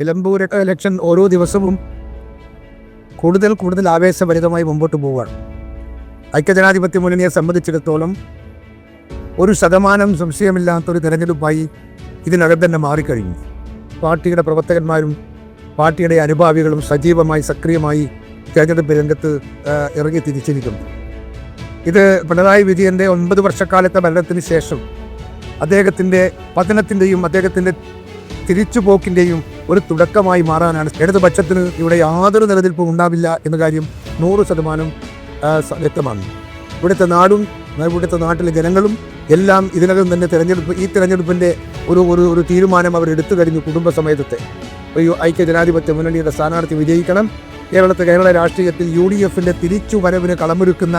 Nilambur election ഓരോ ദിവസവും കൂടുതൽ കൂടുതൽ ആവേശഭരിതമായി മുമ്പോട്ട് പോവുകയാണ്. ഐക്യജനാധിപത്യ മുന്നണിയെ സംബന്ധിച്ചിടത്തോളം ഒരു ശതമാനം സംശയമില്ലാത്തൊരു തെരഞ്ഞെടുപ്പായി ഇതിനകം തന്നെ മാറിക്കഴിഞ്ഞു. പാർട്ടിയുടെ പ്രവർത്തകന്മാരും പാർട്ടിയുടെ അനുഭാവികളും സജീവമായി സക്രിയമായി തിരഞ്ഞെടുപ്പ് രംഗത്ത് ഇറങ്ങി തിരിച്ചിരിക്കുന്നു. ഇത് പിണറായി വിജയന്റെ ഒൻപത് വർഷക്കാലത്തെ ഭരണത്തിന് ശേഷം അദ്ദേഹത്തിന്റെ പതനത്തിന്റെയും അദ്ദേഹത്തിന്റെ തിരിച്ചുപോക്കിന്റെയും ഒരു തുടക്കമായി മാറാനാണ്. ഇടതുപക്ഷത്തിന് ഇവിടെ യാതൊരു നിലനിൽപ്പും ഉണ്ടാവില്ല എന്ന കാര്യം നൂറ് ശതമാനം വ്യക്തമാണ്. ഇവിടുത്തെ നാടും ഇവിടുത്തെ നാട്ടിലെ ജനങ്ങളും എല്ലാം ഇതിനകം തന്നെ തിരഞ്ഞെടുപ്പ് ഈ തിരഞ്ഞെടുപ്പിന്റെ ഒരു ഒരു ഒരു തീരുമാനം അവർ എടുത്തു കഴിഞ്ഞു കുടുംബസമേതത്തെ. ഒരു ഐക്യ ജനാധിപത്യ മുന്നണിയുടെ സ്ഥാനാർത്ഥി വിജയിക്കണം. കേരളത്തെ കേരള രാഷ്ട്രീയത്തിൽ യു ഡി എഫിന്റെ തിരിച്ചുവരവിന് കളമൊരുക്കുന്ന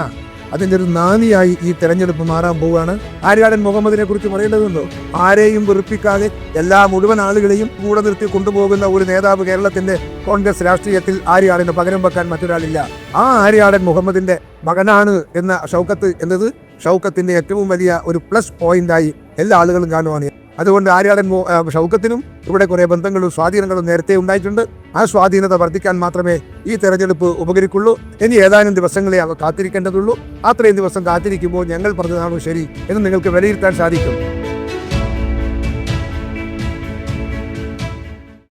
അതിന്റെ ഒരു നാന്ദിയായി ഈ തെരഞ്ഞെടുപ്പ് മാറാൻ പോവുകയാണ്. ആര്യാടൻ മുഹമ്മദിനെ കുറിച്ച് പറയേണ്ടതുണ്ടോ? ആരെയും വെറുപ്പിക്കാതെ എല്ലാ മുഴുവൻ ആളുകളെയും കൂടെ നിർത്തി കൊണ്ടുപോകുന്ന ഒരു നേതാവ് കേരളത്തിന്റെ കോൺഗ്രസ് രാഷ്ട്രീയത്തിൽ ആര്യാടന് പകരം വെക്കാൻ മറ്റൊരാളില്ല. ആ ആര്യാടൻ മുഹമ്മദിന്റെ മകനാണ് എന്ന ഷൗക്കത്ത് എന്നത് ഷൗക്കത്തിന്റെ ഏറ്റവും വലിയ ഒരു പ്ലസ് പോയിന്റായി എല്ലാ ആളുകളും കാണുവാണ്. അതുകൊണ്ട് ആര്യാടൻ ഷൗക്കത്തിനും ഇവിടെ കുറേ ബന്ധങ്ങളും സ്വാധീനങ്ങളും നേരത്തെ ഉണ്ടായിട്ടുണ്ട്. ആ സ്വാധീനത വർദ്ധിക്കാൻ മാത്രമേ ഈ തെരഞ്ഞെടുപ്പ് ഉപകരിക്കുള്ളൂ. ഇനി ഏതാനും ദിവസങ്ങളെ അവ കാത്തിരിക്കേണ്ടതുള്ളൂ. അത്രയും ദിവസം കാത്തിരിക്കുമ്പോൾ ഞങ്ങൾ പറഞ്ഞതാണോ ശരി എന്ന് നിങ്ങൾക്ക് വിലയിരുത്താൻ സാധിക്കും.